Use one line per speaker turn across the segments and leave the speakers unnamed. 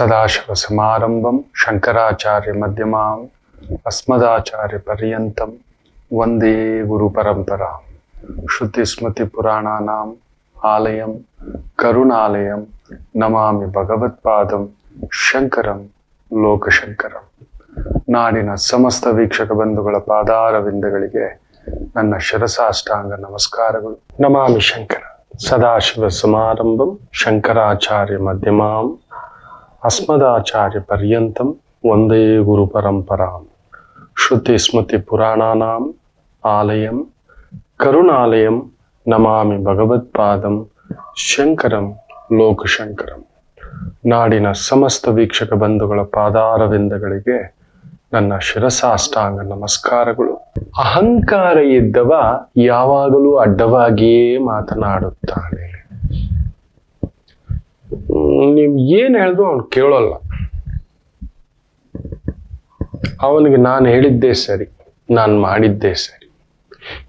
ಸದಾಶಿವ ಸಮಾರಂಭಂ ಶಂಕರಾಚಾರ್ಯ ಮಧ್ಯಮಾಂ ಅಸ್ಮದಾಚಾರ್ಯ ಪರ್ಯಂತಂ ವಂದೇ ಗುರು ಪರಂಪರಾ ಶ್ರುತಿ ಸ್ಮೃತಿ ಪುರಾಣಾನಾಂ ಆಲಯಂ ಕರುಣಾಲಯಂ ನಮಾಮಿ ಭಗವತ್ಪಾದಂ ಶಂಕರಂ ಲೋಕಶಂಕರಂ ನಾಡಿನ ಸಮಸ್ತ ವೀಕ್ಷಕ ಬಂಧುಗಳ ಪಾದಾರವಿಂದಗಳಿಗೆ ನನ್ನ ಶಿರಸಾಷ್ಟಾಂಗ ನಮಸ್ಕಾರಗಳು. ನಮಾಮಿ ಶಂಕರ. ಸದಾಶಿವ ಸಮಾರಂಭಂ, ಶಂಕರಾಚಾರ್ಯ ಮಧ್ಯಮಾಂ ಅಸ್ಮದಾಚಾರ್ಯ ಪರ್ಯಂತಂ ಒಂದೇ ಗುರು ಪರಂಪರಾಂ ಶ್ರುತಿ ಸ್ಮೃತಿ ಪುರಾಣಾನಾಂ ಆಲಯಂ ಕರುಣಾಲಯಂ ನಮಾಮಿ ಭಗವತ್ಪಾದಂ ಶಂಕರಂ ಲೋಕಶಂಕರಂ ನಾಡಿನ ಸಮಸ್ತ ವೀಕ್ಷಕ ಬಂಧುಗಳ ಪಾದಾರವಿಂದಗಳಿಗೆ ನನ್ನ ಶಿರಸಾಷ್ಟಾಂಗ ನಮಸ್ಕಾರಗಳು. ಅಹಂಕಾರ ಇದ್ದವ ಯಾವಾಗಲೂ ಅಡ್ಡವಾಗಿಯೇ ಮಾತನಾಡುತ್ತಾನೆ. ನೀವ್ ಏನ್ ಹೇಳಿದ್ರು ಅವನು ಕೇಳೋಲ್ಲ. ಅವನಿಗೆ ನಾನು ಹೇಳಿದ್ದೇ ಸರಿ, ನಾನು ಮಾಡಿದ್ದೇ ಸರಿ.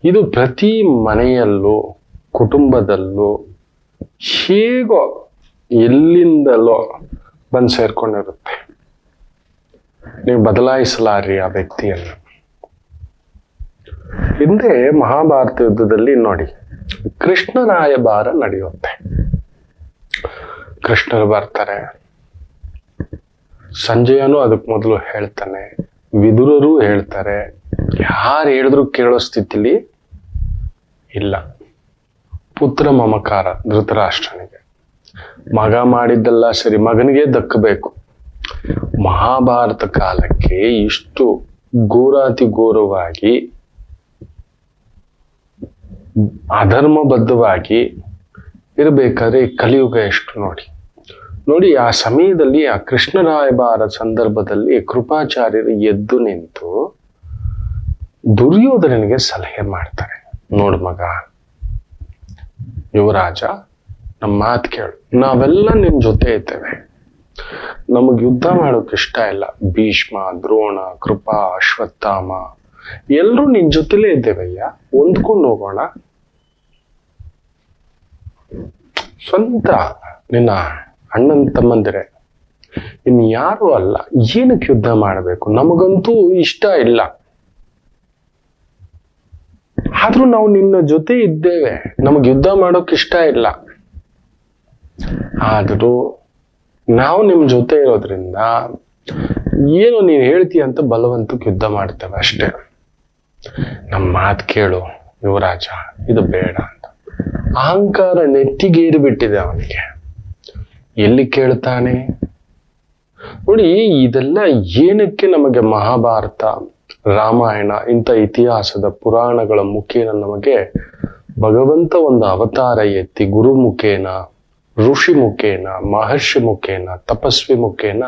ಇದು ಪ್ರತಿ ಮನೆಯಲ್ಲೂ, ಕುಟುಂಬದಲ್ಲೂ ಹೇಗೋ ಎಲ್ಲಿಂದಲೋ ಬಂದು ಸೇರ್ಕೊಂಡಿರುತ್ತೆ. ನೀವು ಬದಲಾಯಿಸಲಾರಿ ಆ ವ್ಯಕ್ತಿಯನ್ನು. ಹಿಂದೆ ಮಹಾಭಾರತ ಯುದ್ಧದಲ್ಲಿ ನೋಡಿ, ಕೃಷ್ಣರಾಯಭಾರ ನಡೆಯುತ್ತೆ. ಕೃಷ್ಣರು ಬರ್ತಾರೆ. ಸಂಜಯನು ಅದಕ್ಕೆ ಮೊದಲು ಹೇಳ್ತಾನೆ. ವಿದುರರು ಹೇಳ್ತಾರೆ. ಯಾರು ಹೇಳಿದ್ರು ಕೇಳೋ ಸ್ಥಿತಿಲಿ ಇಲ್ಲ. ಪುತ್ರ ಮಮಕಾರ, ಧೃತರಾಷ್ಟ್ರನಿಗೆ. ಮಗ ಮಾಡಿದ್ದೆಲ್ಲ ಸರಿ, ಮಗನಿಗೆ ದಕ್ಕಬೇಕು. ಮಹಾಭಾರತ ಕಾಲಕ್ಕೆ ಇಷ್ಟು ಘೋರಾತಿ ಘೋರವಾಗಿ, ಅಧರ್ಮಬದ್ಧವಾಗಿ ಇರಬೇಕಾದ್ರೆ ಕಲಿಯುಗ ಎಷ್ಟು ನೋಡಿ. ನೋಡಿ, ಆ ಸಮಯದಲ್ಲಿ, ಆ ಕೃಷ್ಣರಾಯಭಾರ ಸಂದರ್ಭದಲ್ಲಿ ಕೃಪಾಚಾರ್ಯರು ಎದ್ದು ನಿಂತು ದುರ್ಯೋಧನನಿಗೆ ಸಲಹೆ ಮಾಡ್ತಾರೆ. ನೋಡು ಮಗ, ಯುವರಾಜ ನಮ್ಮ ಮಾತು ಕೇಳು. ನಾವೆಲ್ಲ ನಿಮ್ ಜೊತೆ ಇದ್ದೇವೆ. ನಮಗ್ ಯುದ್ಧ ಮಾಡೋಕೆ ಇಷ್ಟ ಇಲ್ಲ. ಭೀಷ್ಮ, ದ್ರೋಣ, ಕೃಪಾ, ಅಶ್ವತ್ಥಾಮ ಎಲ್ಲರೂ ನಿನ್ ಜೊತೆಲೇ ಇದ್ದೇವಯ್ಯ ಹೊಂದ್ಕೊಂಡು ಹೋಗೋಣ. ಸ್ವಂತ ನಿನ್ನ ಅಣ್ಣನ ತಮ್ಮಂದಿರೆ. ಇನ್ ಯಾರು ಅಲ್ಲ, ಏನಕ್ಕೆ ಯುದ್ಧ ಮಾಡಬೇಕು? ನಮಗಂತೂ ಇಷ್ಟ ಇಲ್ಲ. ಆದ್ರೂ ನಾವು ನಿನ್ನ ಜೊತೆ ಇದ್ದೇವೆ. ನಮಗ್ ಯುದ್ಧ ಮಾಡೋಕೆ ಇಷ್ಟ ಇಲ್ಲ. ಆದ್ರೂ ನಾವು ನಿಮ್ ಜೊತೆ ಇರೋದ್ರಿಂದ ಏನು ನೀನ್ ಹೇಳ್ತೀಯ ಅಂತ ಬಲವಂತಕ್ಕೆ ಯುದ್ಧ ಮಾಡ್ತೇವೆ ಅಷ್ಟೇ. ನಮ್ಮ ಮಾತು ಕೇಳು, ಯುವರಾಜ, ಇದು ಬೇಡ ಅಂತ. ಅಹಂಕಾರ ನೆತ್ತಿಗೇರಿ ಬಿಟ್ಟಿದೆ ಅವನಿಗೆ. ಎಲ್ಲಿ ಕೇಳ್ತಾನೆ? ನೋಡಿ, ಇದೆಲ್ಲ ಏನಕ್ಕೆ ನಮಗೆ ಮಹಾಭಾರತ, ರಾಮಾಯಣ, ಇಂಥ ಇತಿಹಾಸದ ಪುರಾಣಗಳ ಮುಖೇನ ನಮಗೆ ಭಗವಂತ ಒಂದು ಅವತಾರ ಎತ್ತಿ ಗುರು ಮುಖೇನ, ಋಷಿ ಮುಖೇನ, ಮಹರ್ಷಿ ಮುಖೇನ, ತಪಸ್ವಿ ಮುಖೇನ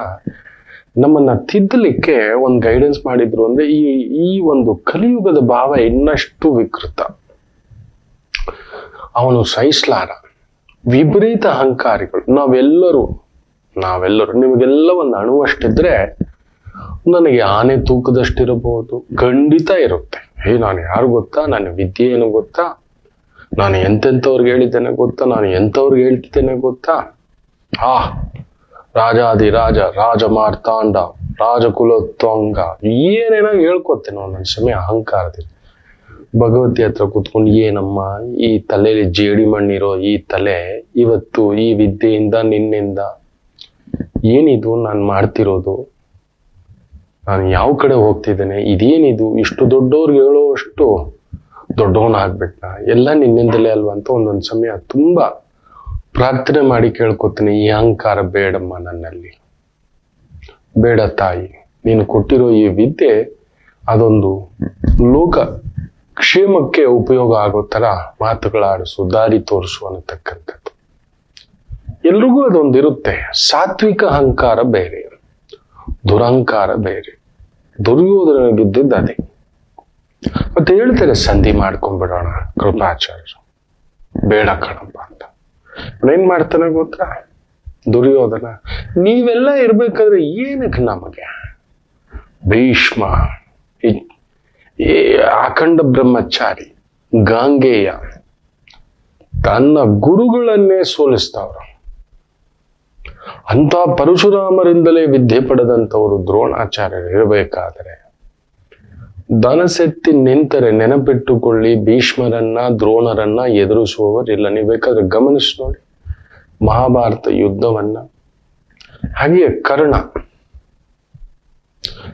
ನಮ್ಮನ್ನ ತಿದ್ದಲಿಕ್ಕೆ ಒಂದು ಗೈಡೆನ್ಸ್ ಮಾಡಿದ್ರು ಅಂದ್ರೆ ಈ ಈ ಒಂದು ಕಲಿಯುಗದ ಭಾವ ಇನ್ನಷ್ಟು ವಿಕೃತ. ಅವನು ಸಹಿಸ್ಲಾರ. ವಿಪರೀತ ಅಹಂಕಾರಿಗಳು. ನಾವೆಲ್ಲರೂ ನಾವೆಲ್ಲರೂ, ನಿಮಗೆಲ್ಲ ಒಂದು ಅಣುವಷ್ಟಿದ್ರೆ ನನಗೆ ಆನೆ ತೂಕದಷ್ಟಿರಬಹುದು. ಖಂಡಿತ ಇರುತ್ತೆ. ಹೇ, ನಾನು ಯಾರು ಗೊತ್ತಾ? ನನ್ನ ವಿದ್ಯೆ ಏನು ಗೊತ್ತಾ? ನಾನು ಎಂತೆಂಥವ್ರಿಗೆ ಹೇಳಿದ್ದೇನೆ ಗೊತ್ತಾ? ನಾನು ಎಂಥವ್ರಿಗೆ ಹೇಳ್ತಿದ್ದೇನೆ ಗೊತ್ತಾ? ಆ ರಾಜಾದಿ ರಾಜ ರಾಜ ಮಾರ್ತಾಂಡ ರಾಜಕುಲೋತ್ವಂಗ, ಏನೇನೋ ಹೇಳ್ಕೊತೇನೆ ನನ್ನ ಸಮಯ ಅಹಂಕಾರದಲ್ಲಿ ಭಗವತಿ ಹತ್ರ ಕುತ್ಕೊಂಡು, ಏನಮ್ಮ, ಈ ತಲೆಯಲ್ಲಿ ಜೇಡಿ ಮಣ್ಣಿರೋ ಈ ತಲೆ, ಇವತ್ತು ಈ ವಿದ್ಯೆಯಿಂದ, ನಿನ್ನಿಂದ ಏನಿದು? ನಾನು ಮಾಡ್ತಿರೋದು. ನಾನು ಯಾವ ಕಡೆ ಹೋಗ್ತಿದ್ದೇನೆ? ಇದೇನಿದು? ಇಷ್ಟು ದೊಡ್ಡವ್ರಿಗೆ ಹೇಳೋಷ್ಟು ದೊಡ್ಡವನಾಗ್ಬಿಟ್ನ ಎಲ್ಲ ನಿನ್ನಿಂದಲೇ ಅಲ್ವಾ ಅಂತ ಒಂದೊಂದು ಸಮಯ ತುಂಬಾ ಪ್ರಾರ್ಥನೆ ಮಾಡಿ ಕೇಳ್ಕೊತೀನಿ. ಈ ಅಹಂಕಾರ ಬೇಡಮ್ಮ ನನ್ನಲ್ಲಿ. ಬೇಡ ತಾಯಿ. ನೀನು ಕೊಟ್ಟಿರೋ ಈ ವಿದ್ಯೆ ಅದೊಂದು ಲೋಕ. ಕ್ಷೇಮಕ್ಕೆ ಉಪಯೋಗ ಆಗೋ ತರ ಮಾತುಗಳಾಡಿಸು, ದಾರಿ ತೋರಿಸು ಅನ್ನತಕ್ಕಂಥದ್ದು. ಎಲ್ರಿಗೂ ಅದೊಂದಿರುತ್ತೆ. ಸಾತ್ವಿಕ ಅಹಂಕಾರ ಬೇರೆ, ದುರಹಂಕಾರ ಬೇರೆ. ದುರ್ಯೋಧನಗಿದ್ದಿದ್ದು ಅದೇ. ಮತ್ತೆ ಹೇಳ್ತಾರೆ, ಸಂಧಿ ಮಾಡ್ಕೊಂಡ್ಬಿಡೋಣ ಕೃಪಾಚಾರ್ಯರು ಬೇಡ ಕಣಪ್ಪ ಅಂತ. ಏನ್ ಮಾಡ್ತಾನೆ ಗೊತ್ತಾ? ದುರ್ಯೋಧನ, ನೀವೆಲ್ಲ ಇರ್ಬೇಕಾದ್ರೆ ಏನಕ್ಕೆ ನಮಗೆ? ಭೀಷ್ಮ ಈ ಅಖಂಡ ಬ್ರಹ್ಮಚಾರಿ ಗಾಂಗೆಯ ತನ್ನ ಗುರುಗಳನ್ನೇ ಸೋಲಿಸ್ತವ್ರು. ಅಂತ ಪರಶುರಾಮರಿಂದಲೇ ವಿದ್ಯೆ ಪಡೆದಂಥವರು ದ್ರೋಣಾಚಾರ್ಯರು ಇರಬೇಕಾದರೆ ದನಸೆತ್ತಿ ನಿಂತರೆ ನೆನಪಿಟ್ಟುಕೊಳ್ಳಿ, ಭೀಷ್ಮರನ್ನ ದ್ರೋಣರನ್ನ ಎದುರಿಸುವವರಿಲ್ಲ ನೀವು ಬೇಕಾದ್ರೆ ಗಮನಿಸಿ ನೋಡಿ ಮಹಾಭಾರತ ಯುದ್ಧವನ್ನ. ಹಾಗೆಯೇ ಕರ್ಣ.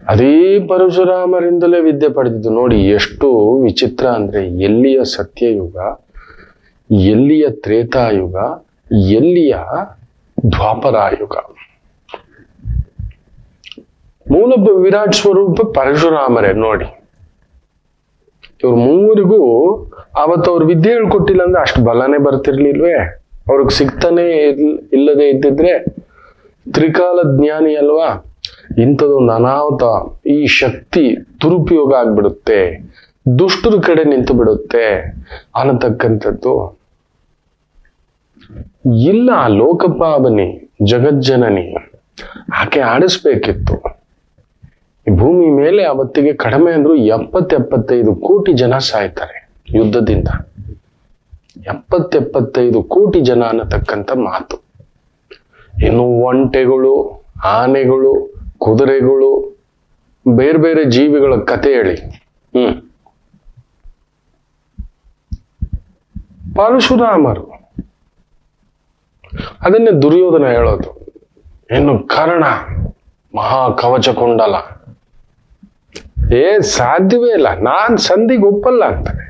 ಅದೇ ಪರಶುರಾಮರಿಂದಲೇ ವಿದ್ಯೆ ಪಡೆದಿದ್ದು ನೋಡಿ, ಎಷ್ಟು ವಿಚಿತ್ರ ಅಂದ್ರೆ ಎಲ್ಲಿಯ ಸತ್ಯಯುಗ, ಎಲ್ಲಿಯ ತ್ರೇತಾಯುಗ, ಎಲ್ಲಿಯ ದ್ವಾಪರಾಯುಗ. ಮೂಲ ವಿರಾಟ್ ಸ್ವರೂಪ ಪರಶುರಾಮರೇ ನೋಡಿ. ಇವ್ರ ಮೂವರಿಗೂ ಅವತ್ತು ಅವ್ರು ವಿದ್ಯೆ ಹೇಳ್ಕೊಟ್ಟಿಲ್ಲ ಅಂದ್ರೆ ಅಷ್ಟು ಬಲನೇ ಬರ್ತಿರ್ಲಿಲ್ವೇ? ಅವ್ರಿಗೆ ಸಿಗ್ತಾನೆ ಇಲ್- ಇಲ್ಲದೆ ಇದ್ದಿದ್ರೆ ತ್ರಿಕಾಲ ಜ್ಞಾನಿ ಅಲ್ವಾ ಇಂಥದೊಂದು ಅನಾಹುತ, ಈ ಶಕ್ತಿ ದುರುಪಯೋಗ ಆಗ್ಬಿಡುತ್ತೆ. ದುಷ್ಟರ ಕಡೆ ನಿಂತು ಬಿಡುತ್ತೆ ಅನ್ನತಕ್ಕಂಥದ್ದು. ಇಲ್ಲ ಲೋಕಪಾವನಿ, ಜಗಜ್ಜನನಿ, ಆಕೆ ಆಡಿಸ್ಬೇಕಿತ್ತು. ಭೂಮಿ ಮೇಲೆ ಅವತ್ತಿಗೆ ಕಡಿಮೆ ಅಂದ್ರು ಎಪ್ಪತ್ತೆಪ್ಪತ್ತೈದು ಕೋಟಿ ಜನ ಸಾಯ್ತಾರೆ ಯುದ್ಧದಿಂದ. ಎಪ್ಪತ್ತೆಪ್ಪತ್ತೈದು ಕೋಟಿ ಜನ ಅನ್ನತಕ್ಕಂಥ ಮಾತು. ಇನ್ನು ಒಂಟೆಗಳು, ಆನೆಗಳು ಕುದುರೆಗಳು, ಬೇರೆ ಬೇರೆ ಜೀವಿಗಳ ಕತೆ ಹೇಳಿ. ಹ್ಮ್. ಪರಶುರಾಮರು ಅದನ್ನೇ ದುರ್ಯೋಧನ ಹೇಳೋದು. ಇನ್ನು ಕರ್ಣ ಮಹಾ ಕವಚ ಕುಂಡಲ. ಏ, ಸಾಧ್ಯವೇ ಇಲ್ಲ. ನಾನ್ ಸಂಧಿಗೆ ಒಪ್ಪಲ್ಲ ಅಂತಾನೆ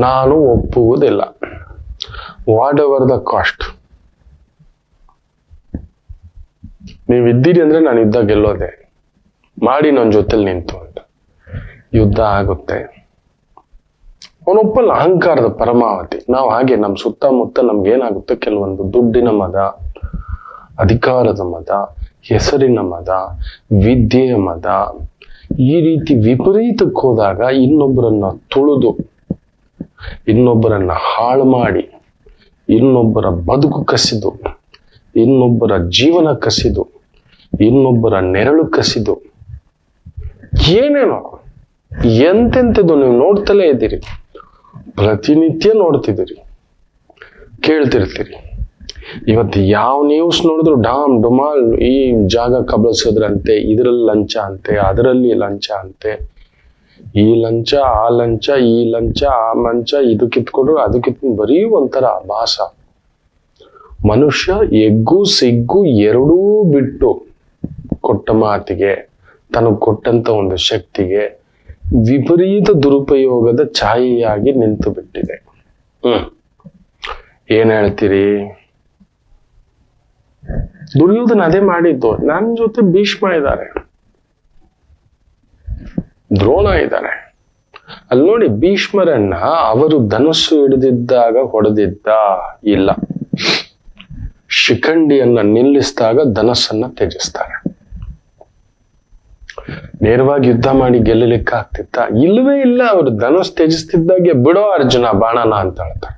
ನಾನು ಒಪ್ಪುವುದಿಲ್ಲ. Whatever the cost? ನೀವಿದ್ದೀರಿ ಅಂದ್ರೆ ನಾನು ಯುದ್ಧ ಗೆಲ್ಲೋದೆ. ಮಾಡಿ ನನ್ನ ಜೊತೆಲಿ ನಿಂತು ಅಂತ. ಯುದ್ಧ ಆಗುತ್ತೆ. ಅವನೊಪ್ಪಲ್ಲ, ಅಹಂಕಾರದ ಪರಮಾವಧಿ. ನಾವು ಹಾಗೆ ನಮ್ಮ ಸುತ್ತಮುತ್ತ ನಮ್ಗೆ ಏನಾಗುತ್ತೆ ಕೆಲವೊಂದು ದುಡ್ಡಿನ ಮದ, ಅಧಿಕಾರದ ಮದ, ಹೆಸರಿನ ಮದ, ವಿದ್ಯೆಯ ಮದ, ಈ ರೀತಿ ವಿಪರೀತಕ್ಕೆ ಹೋದಾಗ ಇನ್ನೊಬ್ಬರನ್ನ ತುಳಿದು, ಇನ್ನೊಬ್ಬರನ್ನ ಹಾಳು ಮಾಡಿ, ಇನ್ನೊಬ್ಬರ ಬದುಕು ಕಸಿದು, ಇನ್ನೊಬ್ಬರ ಜೀವನ ಕಸಿದು ಇನ್ನೊಬ್ಬರ ನೆರಳು ಕಸಿದು. ಏನೇನೋ. ಎಂತೆಂಥದ್ದು ನೀವು ನೋಡ್ತಲೇ ಇದ್ದೀರಿ. ಪ್ರತಿನಿತ್ಯ ನೋಡ್ತಿದ್ದೀರಿ. ಕೇಳ್ತಿರ್ತೀರಿ. ಇವತ್ತು ಯಾವ ನ್ಯೂಸ್ ನೋಡಿದ್ರು ಡಾಮ್, ಡುಮಾಲ್, ಈ ಜಾಗ ಕಬಳಿಸೋದ್ರಂತೆ, ಇದರಲ್ಲಿ ಲಂಚ ಅಂತೆ, ಅದರಲ್ಲಿ ಲಂಚ ಅಂತೆ. ಈ ಲಂಚ, ಆ ಲಂಚ, ಈ ಲಂಚ, ಆ ಮಂಚ ಇದು ಕಿತ್ಕೊಂಡ್ರು ಅದು ಕಿತ್ಕೊಂಡು ಬರೀ ಒಂಥರ ಭಾಷ ಮನುಷ್ಯ ಎಗ್ಗು, ಸಿಗ್ಗು ಎರಡೂ ಬಿಟ್ಟು ಕೊಟ್ಟ ಮಾತಿಗೆ, ತನಗೆ ಕೊಟ್ಟಂತ ಒಂದು ಶಕ್ತಿಗೆ ವಿಪರೀತ ದುರುಪಯೋಗದ ಛಾಯೆಯಾಗಿ ನಿಂತು ಬಿಟ್ಟಿದೆ. ಹ್ಮ್. ಏನ್ ಹೇಳ್ತೀರಿ? ದುರ್ಯೋಧನ ಅದೇ ಮಾಡಿದ್ದು. ನನ್ನ ಜೊತೆ ಭೀಷ್ಮ ಇದ್ದಾರೆ. ದ್ರೋಣ ಇದ್ದಾರೆ. ಅಲ್ಲಿ ನೋಡಿ, ಭೀಷ್ಮರನ್ನ ಅವರು ಧನುಸ್ಸು ಹಿಡಿದಿದ್ದಾಗ ಹೊಡೆದಿದ್ದ ಇಲ್ಲ. ಶಿಖಂಡಿಯನ್ನ ನಿಲ್ಲಿಸಿದಾಗ ಧನಸ್ಸನ್ನ ತ್ಯಜಿಸ್ತಾರೆ. ನೇರವಾಗಿ ಯುದ್ಧ ಮಾಡಿ ಗೆಲ್ಲಲಿಕ್ಕೆ ಆಗ್ತಿತ್ತ? ಇಲ್ಲವೇ ಇಲ್ಲ. ಅವರು ಧನುಸ್ ತ್ಯಜಿಸ್ತಿದ್ದಾಗೆ ಬಿಡೋ ಅರ್ಜುನ, ಬಾಣನ ಅಂತ ಹೇಳ್ತಾರೆ.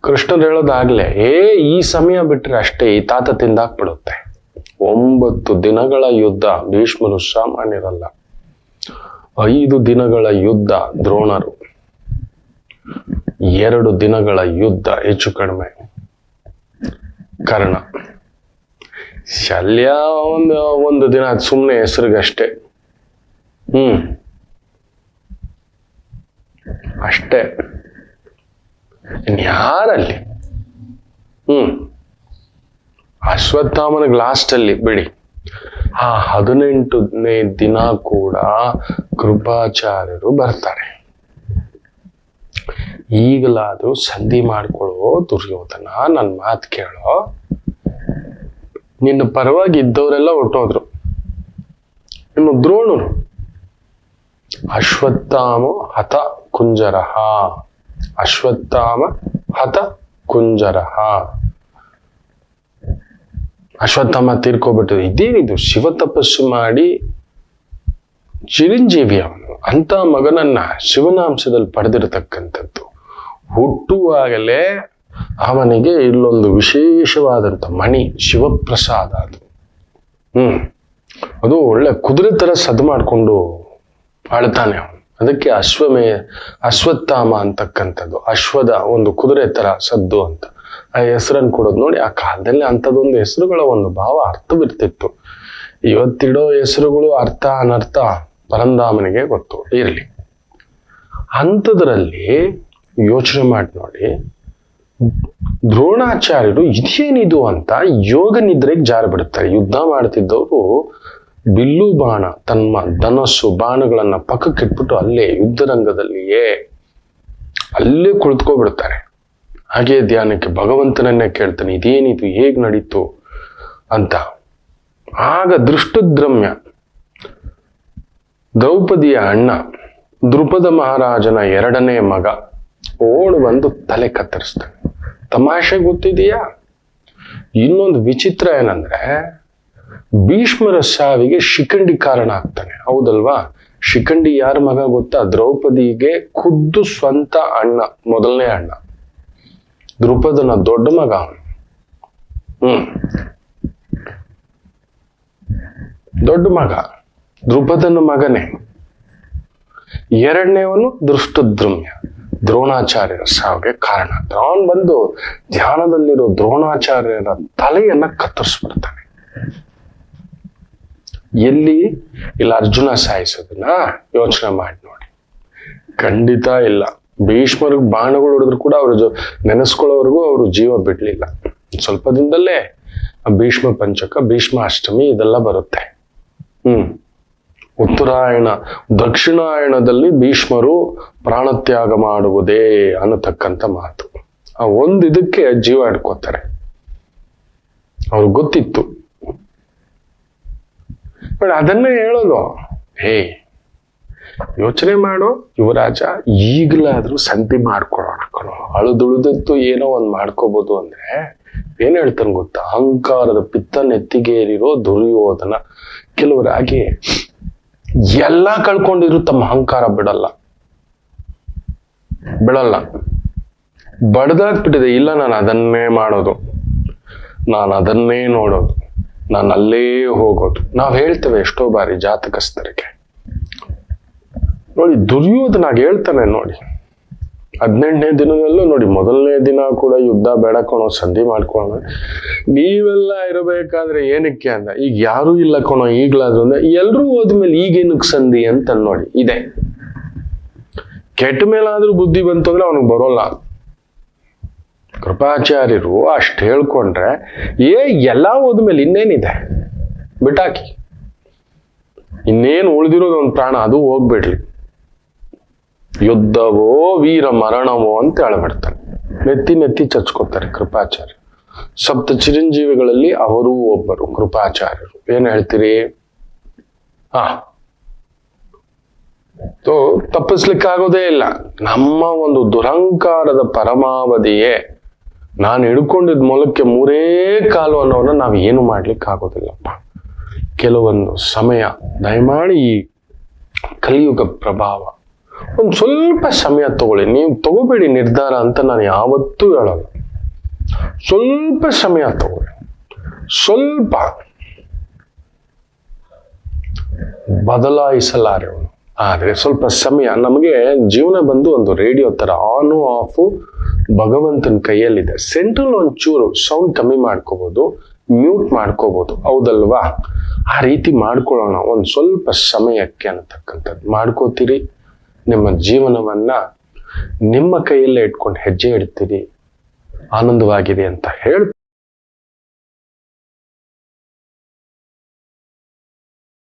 ಕೃಷ್ಣರು ಹೇಳೋದಾಗ್ಲೇ ಏ, ಈ ಸಮಯ ಬಿಟ್ರೆ ಅಷ್ಟೇ, ಈ ತಾತ ತಿಂದಾಕ್ಬಿಡುತ್ತೆ. ಒಂಬತ್ತು ದಿನಗಳ ಯುದ್ಧ, ಭೀಷ್ಮರು ಸಾಮಾನ್ಯರಲ್ಲ. ಐದು ದಿನಗಳ ಯುದ್ಧ, ದ್ರೋಣರು. ಎರಡು ದಿನಗಳ ಯುದ್ಧ ಹೆಚ್ಚು ಕಡಿಮೆ. ಕರ್ಣ. ಶಲ್ಯ ಒಂದು ಒಂದು ದಿನ ಸುಮ್ಮನೆ ಹೆಸರಿಗಷ್ಟೇ. ಹ್ಮ್. ಅಷ್ಟೇ. ಯಾರಲ್ಲಿ? ಹ್ಮ್. ಅಶ್ವತ್ಥಾಮನಿಗೆ ಲಾಸ್ಟಲ್ಲಿ ಬಿಡಿ. ಆ ಹದಿನೆಂಟನೇ ದಿನ ಕೂಡ ಕೃಪಾಚಾರ್ಯರು ಬರ್ತಾರೆ. ಈಗಲಾದರೂ ಸಂಧಿ ಮಾಡ್ಕೊಳ್ಳೋ ದುರ್ಯೋಧನ ನನ್ನ ಮಾತು ಕೇಳೋ ನಿನ್ನ ಪರವಾಗಿ ಇದ್ದವರೆಲ್ಲ ಹೊರಟೋದ್ರು. ಇನ್ನು ದ್ರೋಣರು, ಅಶ್ವತ್ಥಾಮ ಹತ ಕುಂಜರಹ. ಅಶ್ವತ್ಥಾಮ ಹತ ಕುಂಜರಹ. ಅಶ್ವತ್ಥಾಮ ತೀರ್ಕೊಬಿಟ್ಟು ಇದೇನಿದು ಶಿವ ತಪಸ್ಸು ಮಾಡಿ ಚಿರಂಜೀವಿ ಅವನು ಅಂತ ಮಗನನ್ನ ಶಿವನಾಂಶದಲ್ಲಿ ಪಡೆದಿರತಕ್ಕಂಥದ್ದು. ಹುಟ್ಟುವಾಗಲೇ ಅವನಿಗೆ ಇಲ್ಲೊಂದು ವಿಶೇಷವಾದಂಥ ಮಣಿ, ಶಿವಪ್ರಸಾದ ಅದು. ಹ್ಮ್. ಅದು ಒಳ್ಳೆ ಕುದುರೆ ತರ ಸದ್ದು ಮಾಡಿಕೊಂಡು ಆಳ್ತಾನೆ ಅವನು. ಅದಕ್ಕೆ ಅಶ್ವಮೇ, ಅಶ್ವತ್ಥಾಮ ಅಂತಕ್ಕಂಥದ್ದು, ಅಶ್ವದ ಒಂದು ಕುದುರೆ ತರ ಸದ್ದು ಅಂತ. ಆ ಹೆಸರನ್ನು ಕೊಡೋದು ನೋಡಿ, ಆ ಕಾಲದಲ್ಲಿ ಅಂಥದ್ದೊಂದು ಹೆಸರುಗಳ ಒಂದು ಭಾವ ಅರ್ಥವಿರ್ತಿತ್ತು. ಇವತ್ತಿಡೋ ಹೆಸರುಗಳು ಅರ್ಥ ಅನರ್ಥ ಪರಂಧಾಮನಿಗೆ ಗೊತ್ತು, ಇರಲಿ. ಅಂಥದ್ರಲ್ಲಿ ಯೋಚನೆ ಮಾಡಿ ನೋಡಿ ದ್ರೋಣಾಚಾರ್ಯರು ಇದೇನಿದು ಅಂತ ಯೋಗ ನಿದ್ರೆಗೆ ಜಾರಿ ಬಿಡುತ್ತಾರೆ. ಯುದ್ಧ ಮಾಡ್ತಿದ್ದವರು ಬಿಲ್ಲು ಬಾಣ ತಮ್ಮ ಧನಸ್ಸು, ಬಾಣಗಳನ್ನ ಪಕ್ಕಕ್ಕಿಟ್ಬಿಟ್ಟು ಅಲ್ಲೇ ಯುದ್ಧರಂಗದಲ್ಲಿಯೇ ಅಲ್ಲೇ ಕುಳಿತುಕೊಬಿಡ್ತಾರೆ. ಹಾಗೆ ಧ್ಯಾನಕ್ಕೆ ಭಗವಂತನನ್ನೇ ಕೇಳ್ತಾನೆ, ಇದೇನಿದು, ಹೇಗ್ ನಡೀತು ಅಂತ. ಆಗ ದೃಷ್ಟದ್ರಮ್ಯ, ದ್ರೌಪದಿಯ ಅಣ್ಣ ದೃಪದ ಮಹಾರಾಜನ ಎರಡನೇ ಮಗ ಓಡ್ ಬಂದು ತಲೆ ಕತ್ತರಿಸ್ತಾನೆ. ತಮಾಷೆ ಗೊತ್ತಿದೆಯಾ? ಇನ್ನೊಂದು ವಿಚಿತ್ರ ಏನಂದ್ರೆ, ಭೀಷ್ಮರ ಸಾವಿಗೆ ಶಿಖಂಡಿ ಕಾರಣ ಆಗ್ತಾನೆ. ಹೌದಲ್ವಾ? ಶಿಖಂಡಿ ಯಾರ ಮಗ ಗೊತ್ತಾ? ದ್ರೌಪದಿಗೆ ಖುದ್ದು ಸ್ವಂತ ಅಣ್ಣ, ಮೊದಲನೇ ಅಣ್ಣ. ದ್ರೌಪದನ ದೊಡ್ಡ ಮಗ ಹ್ಮ್. ದೊಡ್ಡ ಮಗ. ದ್ರುಪದನ ಮಗನೇ. ಎರಡನೇವನು ದೃಷ್ಟದ್ರುಮ್ಯ ದ್ರೋಣಾಚಾರ್ಯರ ಸಾವಿಗೆ ಕಾರಣ ಅವನು ಬಂದು ಧ್ಯಾನದಲ್ಲಿರೋ ದ್ರೋಣಾಚಾರ್ಯರ ತಲೆಯನ್ನ ಕತ್ತರಿಸ್ಬಿಡ್ತಾನೆ. ಎಲ್ಲಿ? ಇಲ್ಲ, ಅರ್ಜುನ ಸಾಯಿಸೋದನ್ನ ಯೋಚನೆ ಮಾಡಿ ನೋಡಿ. ಖಂಡಿತ ಇಲ್ಲ. ಭೀಷ್ಮರಿಗೆ ಬಾಣಗಳು ಹೊಡೆದ್ರು ಕೂಡ ಅವ್ರ ಜೊ, ನೆನೆಸ್ಕೊಳ್ಳೋವರೆಗೂ ಅವರು ಜೀವ ಬಿಡ್ಲಿಲ್ಲ. ಸ್ವಲ್ಪ ದಿನದಲ್ಲೇ ಭೀಷ್ಮ ಪಂಚಕ ಭೀಷ್ಮ ಅಷ್ಟಮಿ ಇದೆಲ್ಲ ಬರುತ್ತೆ. ಹ್ಮ್. ಉತ್ತರಾಯಣ, ದಕ್ಷಿಣಾಯಣದಲ್ಲಿ ಭೀಷ್ಮರು ಪ್ರಾಣತ್ಯಾಗ ಮಾಡುವುದೇ ಅನ್ನತಕ್ಕಂಥ ಮಾತು. ಆ ಒಂದು ಇದಕ್ಕೆ ಜೀವ ಹಿಡ್ಕೋತಾರೆ. ಅವ್ರಿಗೆ ಗೊತ್ತಿತ್ತು. ಬಟ್ ಅದನ್ನೇ ಹೇಳೋದು, ಹೇ, ಯೋಚನೆ ಮಾಡು ಯುವರಾಜ ಈಗಲಾದ್ರೂ ಸಂಧಿ ಮಾಡ್ಕೊಳ್ಳೋಣ ಕಣೋ. ಏನೋ ಒಂದ್ ಮಾಡ್ಕೋಬಹುದು ಅಂದ್ರೆ ಏನ್ ಹೇಳ್ತಾನೆ ಗೊತ್ತಾ? ಅಹಂಕಾರದ ಪಿತ್ತ ನೆತ್ತಿಗೇರಿರೋ ದುರ್ಯೋಧನ ಕೆಲವರಾಗಿ ಎಲ್ಲ ಕಳ್ಕೊಂಡಿದ್ರು ತಮ್ಮ ಅಹಂಕಾರ ಬಿಡಲ್ಲ. ಬಿಡಲ್ಲ. ಬಡ್ದಾಕ್ಬಿಟ್ಟಿದೆ ಇಲ್ಲ, ನಾನು ಅದನ್ನೇ ಮಾಡೋದು. ನಾನು ಅದನ್ನೇ ನೋಡೋದು. ನಾನು ಅಲ್ಲೇ ಹೋಗೋದು. ನಾವು ಹೇಳ್ತೇವೆ ಎಷ್ಟೋ ಬಾರಿ ಜಾತಕಸ್ಥರಿಗೆ. ನೋಡಿ ದುರ್ಯೋಧನಾಗ ಹೇಳ್ತಾನೆ ನೋಡಿ. ಹದಿನೆಂಟನೇ ದಿನದಲ್ಲೂ ನೋಡಿ, ಮೊದಲನೇ ದಿನ ಕೂಡ ಯುದ್ಧ ಬೇಡ ಸಂಧಿ ಮಾಡ್ಕೊಳ್ಳೋಣ ನೀವೆಲ್ಲ ಇರಬೇಕಾದ್ರೆ ಏನಕ್ಕೆ ಅಂದ? ಈಗ ಯಾರೂ ಇಲ್ಲ ಕಣೋ ಈಗ್ಲಾದ್ರು ಅಂದ್ರೆ ಎಲ್ರೂ ಹೋದ್ಮೇಲೆ ಈಗೇನಕ್ಕೆ ಸಂಧಿ ಅಂತ ನೋಡಿ, ಇದೆ. ಕೆಟ್ಟ ಮೇಲಾದ್ರೂ ಬುದ್ಧಿ ಬಂತು ಅಂದ್ರೆ ಅವನಿಗೆ ಬರೋಲ್ಲ. ಕೃಪಾಚಾರ್ಯರು ಅಷ್ಟು ಹೇಳ್ಕೊಂಡ್ರೆ, ಏ, ಎಲ್ಲ ಹೋದ್ಮೇಲೆ ಇನ್ನೇನಿದೆ? ಬಿಟ್ಟಾಕಿ. ಇನ್ನೇನು ಉಳಿದಿರೋದು ಒಂದು ಪ್ರಾಣ, ಅದು ಹೋಗ್ಬಿಡ್ಲಿ. ಯುದ್ಧವೋ, ವೀರ ಮರಣವೋ ಅಂತ ಹೇಳ್ಬಿಡ್ತಾರೆ ನೆತ್ತಿ ನೆತ್ತಿ ಚಚ್ಕೋತಾರೆ ಕೃಪಾಚಾರ್ಯ ಸಪ್ತ ಚಿರಂಜೀವಿಗಳಲ್ಲಿ ಅವರೂ ಒಬ್ಬರು ಕೃಪಾಚಾರ್ಯರು. ಏನ್ ಹೇಳ್ತೀರಿ? ಹಾ ತಪ್ಪಿಸ್ಲಿಕ್ಕಾಗೋದೇ ಇಲ್ಲ. ನಮ್ಮ ಒಂದು ದುರಂಕಾರದ ಪರಮಾವಧಿಯೇ ನಾನು ಹಿಡ್ಕೊಂಡಿದ್ ಮೊಲಕ್ಕೆ ಮೂರೇ ಕಾಲು ಅನ್ನೋನ ನಾವು ಏನು ಮಾಡ್ಲಿಕ್ಕೆ ಆಗೋದಿಲ್ಲಪ್ಪ ಕೆಲವೊಂದು ಸಮಯ, ದಯಮಾಡಿ ಈ ಕಲಿಯುಗ ಪ್ರಭಾವ ಒಂದು ಸ್ವಲ್ಪ ಸಮಯ ತಗೊಳ್ಳಿ. ನೀವು ತಗೋಬೇಡಿ ನಿರ್ಧಾರ ಅಂತ ನಾನು ಯಾವತ್ತೂ ಹೇಳಲ್ಲ. ಸ್ವಲ್ಪ ಸಮಯ ತಗೊಳ್ಳಿ. ಸ್ವಲ್ಪ ಬದಲಾಯಿಸಲಾರೆ ಅವನು. ಆದರೆ ಸ್ವಲ್ಪ ಸಮಯ. ನಮಗೆ ಜೀವನ ಬಂದು ಒಂದು ರೇಡಿಯೋ ತರ ಆನ್ ಆಫ್ ಭಗವಂತನ ಕೈಯಲ್ಲಿದೆ. ಸೆಂಟ್ರಲ್ ಒಂಚೂರು ಸೌಂಡ್ ಕಮ್ಮಿ ಮಾಡ್ಕೋಬಹುದು ಮ್ಯೂಟ್ ಮಾಡ್ಕೋಬಹುದು ಹೌದಲ್ವಾ? ಆ ರೀತಿ ಮಾಡ್ಕೊಳ್ಳೋಣ. ಒಂದು ಸ್ವಲ್ಪ ಸಮಯಕ್ಕೆ ಅನ್ನತಕ್ಕಂಥದ್ದು. ಮಾಡ್ಕೋತೀರಿ? ನಿಮ್ಮ ಜೀವನವನ್ನ ನಿಮ್ಮ ಕೈಯಲ್ಲೇ ಇಟ್ಕೊಂಡು ಹೆಜ್ಜೆ ಇಡ್ತೀರಿ. ಆನಂದವಾಗಿದೆ ಅಂತ ಹೇಳ್